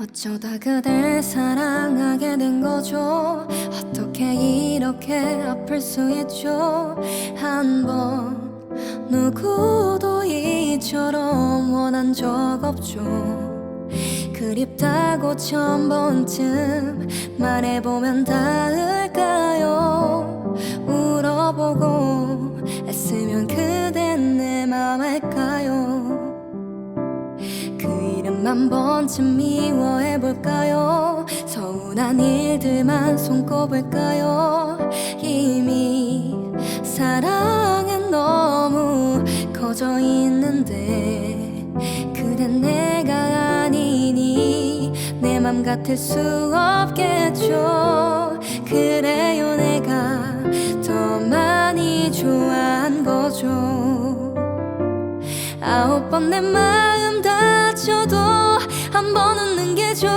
어쩌다 그댈 사랑하게 된 거죠? 어떻게 이렇게 아플 수 있죠? 한 번 누구도 이처럼 원한 적 없죠. 그립다고 천 번쯤 말해보면 닿을까요? 울어보고 애쓰면 그댄 내 맘 알까요? 그 한 번쯤 미워해볼까요? 서운한 일들만 손꼽을까요? 이미 사랑은 너무 커져 있는데 그댄 내가 아니니 내 맘 같을 수 없겠죠? 그래요 내가 더 많이 좋아한 거죠. 아홉 번 내 마음 다쳐도 한번 웃는 게 좋아.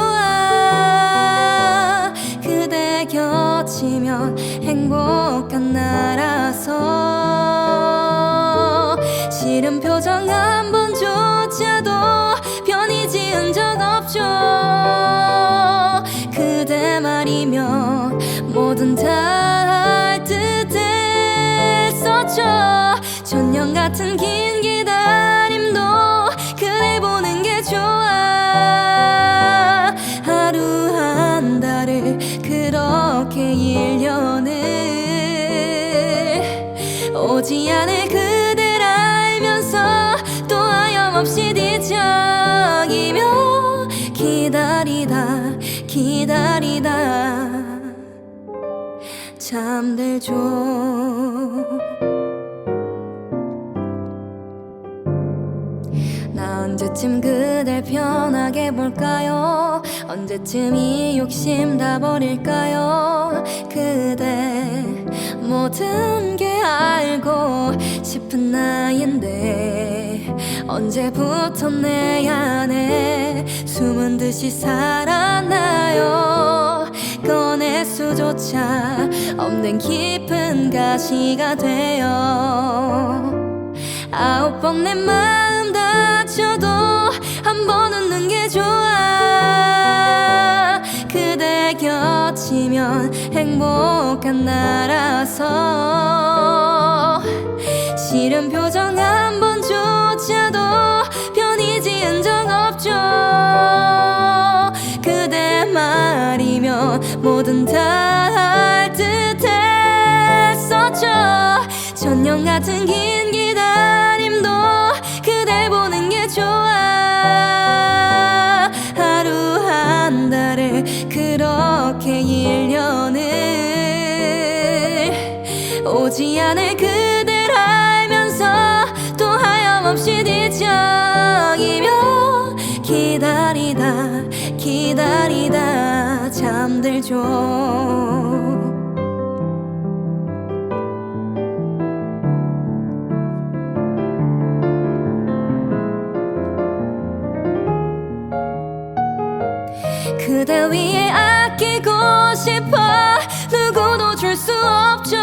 그대 곁이면 행복한 나라서. 싫은 표정 한 번조차도 편히 지은 적 없죠. 그대 말이면 뭐든 다할 듯했었죠. 천년 같은 긴 기다림도 1년을 오지 않을 그댈 알면서 또 하염없이 뒤척이며 기다리다 기다리다. 잠들죠 언제쯤 그댈 편하게 볼까요? 언제쯤 이 욕심 다 버릴까요? 그대 모든 게 알고 싶은 나인데 언제부터 내 안에 숨은 듯이 살았나요? 꺼낼 수조차 없는 깊은 가시가 되어 아홉 번내 마음 다쳐도 한 번 웃는 게 좋아. 그대 곁이면 행복한 나라서. 싫은 표정 한 번조차도 편히 지은 적 없죠. 그대 말이면 뭐든 다 할 듯했었죠. 천년 같은 긴 오지 않을 그댈 알면서 또 하염없이 뒤척이며 기다리다 기다리다 잠들죠. 그대 위에 아끼고 싶어 누구도 줄 수 없죠.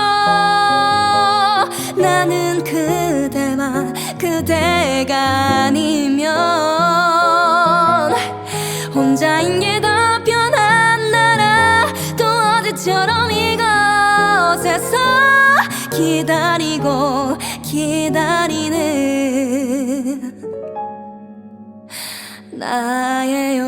나는 그대만 그대가 아니면 혼자인 게 더 편한 나라. 또 어제처럼 이곳에서 기다리고 기다리는 나예요